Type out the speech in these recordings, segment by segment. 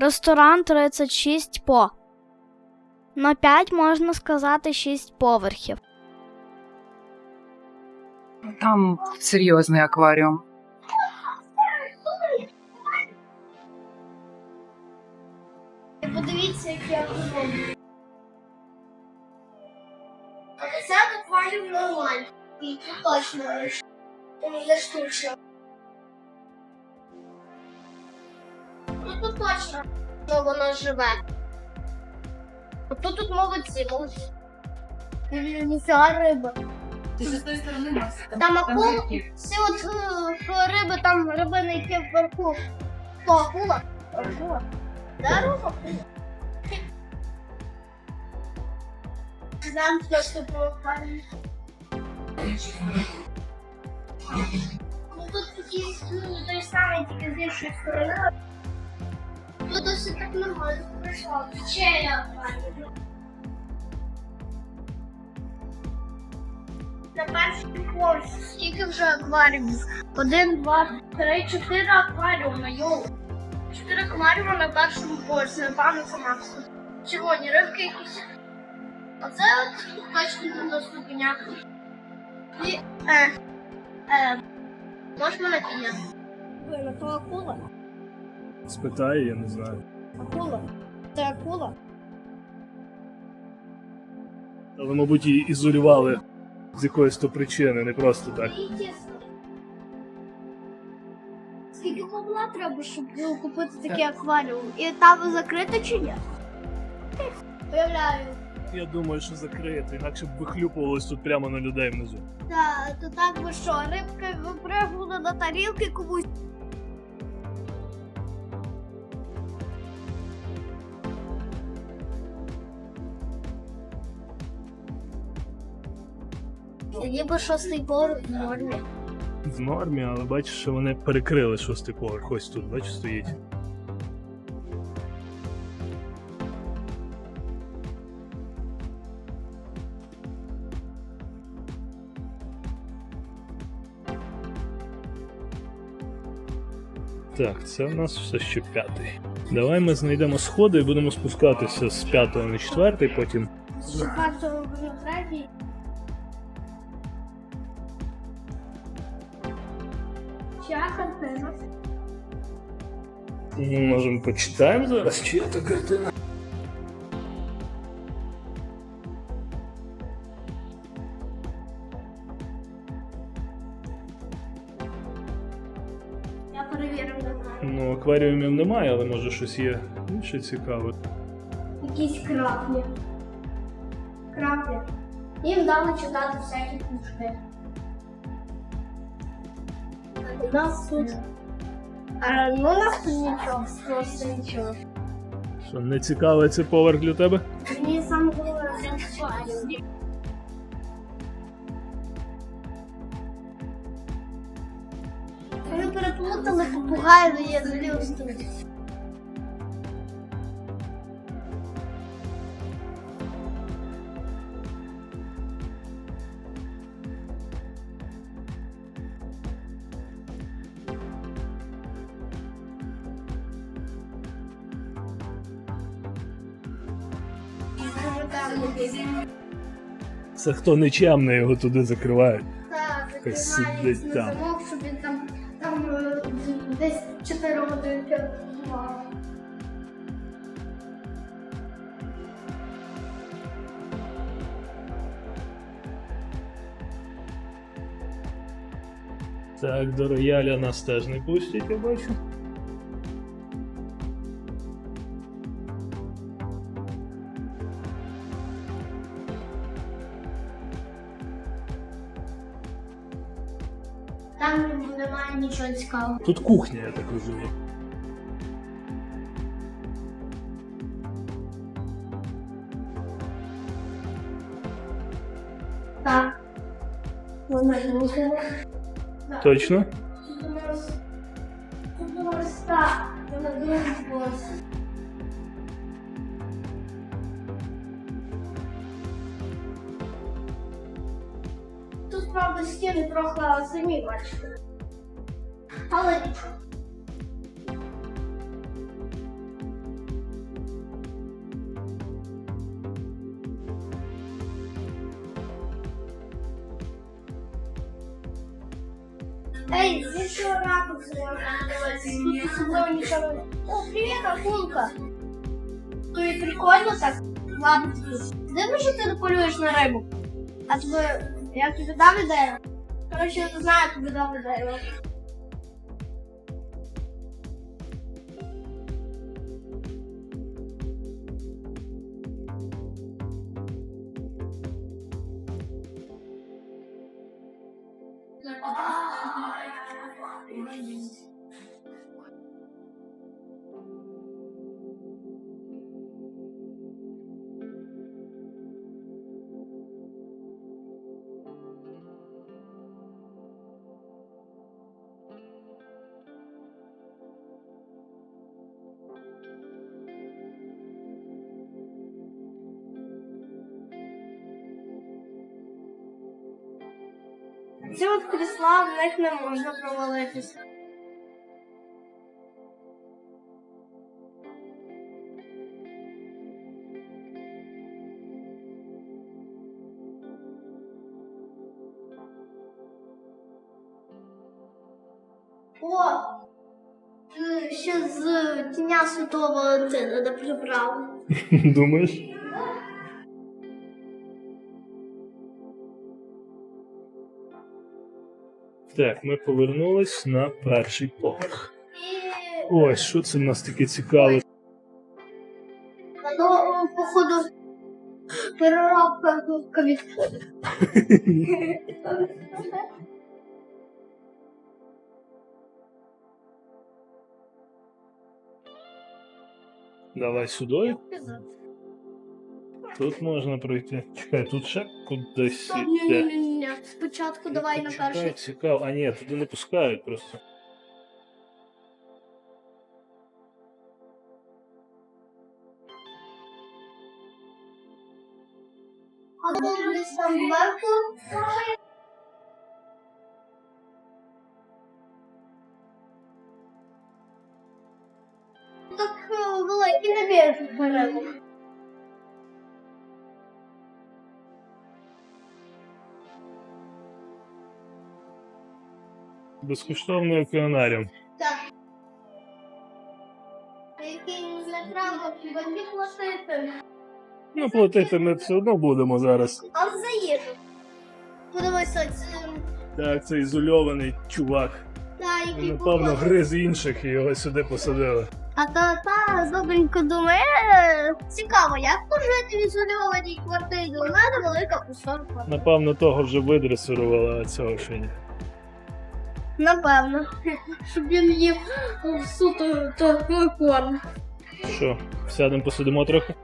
Ресторан 36 по. На 5 можна сказати 6 поверхів. Там серйозний акваріум. Подивіться, як я роблю. Це акваріум. І тут точно не штучно. Тут точно воно живе. Тут тут молодці, молодці. Ніфіга риба. Там акула, всі от е, риби, там рибини, які вверху. То акула? Акула. Да, рука? Нам просто попали. Ну тут такі ну, той самий, тільки з іншої сторони. Тут все так нормально пройшло. Ще я. На перший поверх скільки вже акваріумів? Один, два, три, чотири акваріуми, йоу. Чотири акваріуми на першому поверсі, напевно, це максимум. Червоні рибки якісь. А це от точно на ступенях. І, е, е, можеш мене підняти? Ви на то акула? Спитаю, я не знаю. Акула? Це акула? Але, мабуть, її ізолювали з якоїсь то причини, не просто так. І тісно. Скільки бабла треба, щоб ну, купити такий акваріум? І там закрито чи ні? Уявляю. Я думаю, що закрито, інакше б вихлюпувалось тут прямо на людей внизу. Так, то так би що, рибки випригнули на тарілки комусь. Ніби шостий поверх в нормі. В нормі, але бачиш, що вони перекрили шостий поверх. Ось тут, бачиш, стоїть. Так, це в нас все ще п'ятий. Давай ми знайдемо сходи і будемо спускатися з п'ятого на четвертий, потім З четвертого на третій. Чия картина? Ну, Можемо почитаємо зараз, чи є та картина. Я перевірив на Ну, акваріумів немає, але може щось є інше цікаве. Якісь краплі. Краплі. Їм дали читати всякі книжки. У нас тут. А, ну, у нас тут нічого, просто нічого. Що не цікавий цей поверх для тебе? Мені саме головне. Ми переплутали попугаю і язелюсту. Це хто нечемний його туди закривають. Так, Хай закривають сидить на там. замок, щоб він там, там е, десь 4 годинки працював. Так, до рояля нас теж не пустять, я бачу. нічого цікавого. Тут кухня, я так розумію. Так. Вона дуже. Точно? Тут у нас. Тут у нас так. Вона дуже класна. Тут, правда, стіни трохи самі бачите. Молодець. Эй, здесь еще ракурс О, привет, акулка. Ну и прикольно так. Ладно, Дивно, що ты полюєш на рибу. А тебе, я тобі дам ідею? Коротше, я не знаю, тобі дам ідею. remaining. Ці от крісла, в них не можна провалитися. О! Ще з Дня Святого Валентина не прибрали. Думаєш? Так, ми повернулись на перший поверх. Ось, що це в нас таке цікаве. ну, походу, переробка ковід. Давай сюди. Тут можна пройти. Чекай, тут ще кудись іде. Ні-ні-ні, спочатку давай на Чекай, перший. Цікаво. А ні, туди не пускають просто. А тут десь там Безкоштовний океанаріум. Так. Який не треба, хіба не платити. Ну, платити ми все одно будемо зараз. А за їжу. Подивися, це Так, це ізольований чувак. та, Він, який напевно, походу. гриз інших і його сюди посадили. А та та добренько думає, «Е, цікаво, як пожити в ізольованій квартирі? У мене велика кусорка. Напевно, того вже видресирували, а цього ще ні. Напевно. Щоб він їв суто то корм. Що, сядемо посидимо трохи?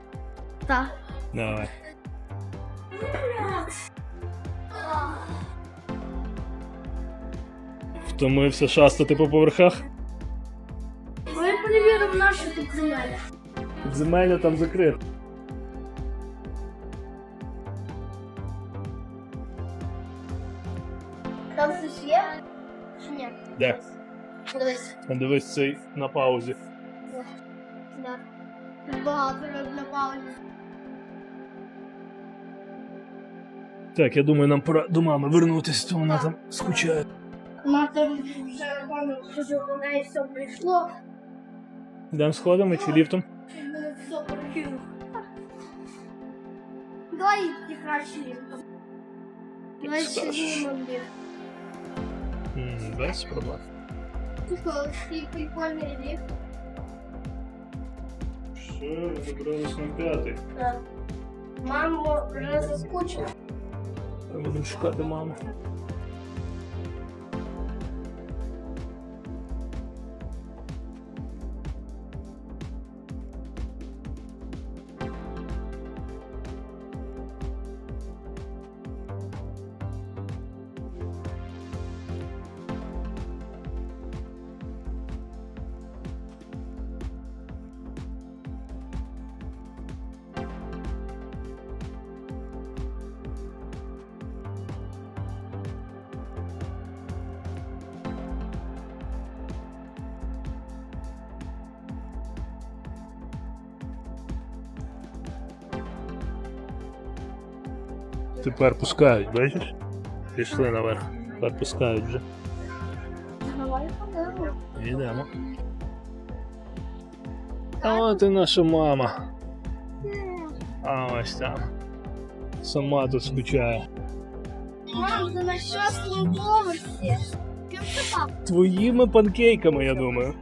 Так. Давай. Втомився шастати по поверхах? Ми перевіримо наші підземелля. Підземелля там закрите. Де? Дивись. Дивись цей на паузі. Да. Багато для паузи. Так, я думаю, нам пора до мами вернутися, то вона там скучає. Мати вже напевно, що до неї все прийшло. Йдемо сходами чи ліфтом? мене все прикинув. Давай краще ліфтом. Давай ще скажеш. М, Без проблем. Слухай, такий прикольний ліфт. Все, выбрались на п'ятий. Так. Мамо вже заскучила. Будемо шукати маму. Тепер пускають, бачиш? Пішли наверх. Тепер пускають вже. Йдемо. А от і наша мама. А ось там. Сама тут скучає. Мам, ти на шостому поверсі. Твоїми панкейками, я думаю.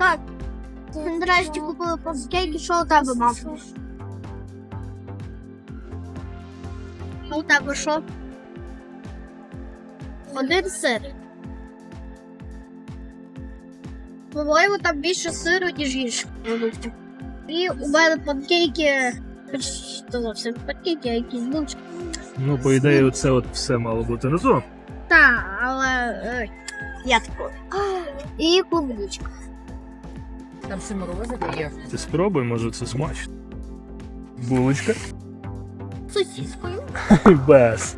Так. Ти нарешті купили панкейки, що у тебе, мам? А у тебе що? Один сир. По-моєму, там більше сиру, ніж інших продуктів. І у мене панкейки. Почти зовсім панкейки, а якісь булочки. Ну, по ідеї, оце от все мало бути разом. Так, але е, я такой. І клубничка. Там ще морозиво є. Ти спробуй, може це смачно. Булочка. Сосіскою. Без.